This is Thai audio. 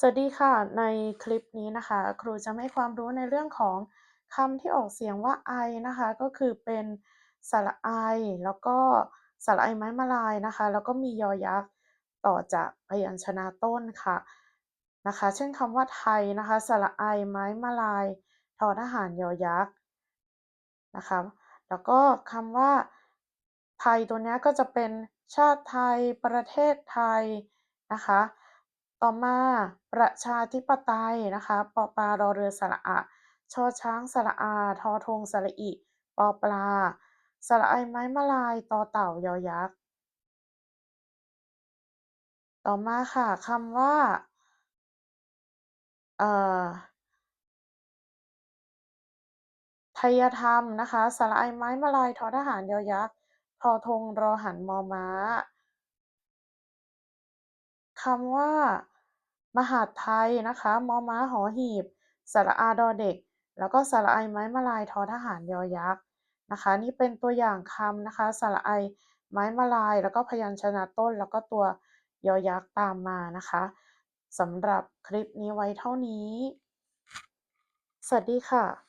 สวัสดีค่ะ ในคลิปนี้นะคะ ครูจะให้ความรู้ในเรื่องของคำที่ออกเสียงว่าไอนะคะ ก็คือเป็นสระไอ แล้วก็สระไอไม้มาลายนะคะ แล้วก็มียอยักษ์ต่อจากพยัญชนะต้นค่ะนะคะ เช่นคำว่าไทยนะคะสระไอไม้มาลายทอทหารยอยักษ์นะคะ แล้วก็คำว่าไทยตัวนี้ก็จะเป็นชาติไทย ประเทศไทยนะคะ ต่อมาประชาธิปไตยนะคะปอปลารอเรือสระอะชอช้างสระอาทอทงสระอิปอปลาสระไอไม้มะลายต่อเต่ายอยักษ์ ต่อมาค่ะคำว่าเอ่อทยธรรมนะคะสระไอไม้มะลายทอทหารยอยักษ์ทอธงรอหันมอม้า คำว่า มหาดไทยนะคะมอม้าหอหีบสระอาดอเด็ก แล้วก็สระไอไม้มาลายทอทหารยอยักษ์นะคะ นี่เป็นตัวอย่างคำนะคะสระไอไม้มาลาย แล้วก็พยัญชนะต้น แล้วก็ตัวยอยักษ์ตามมานะคะสำหรับคลิปนี้ไว้เท่านี้ สวัสดีค่ะ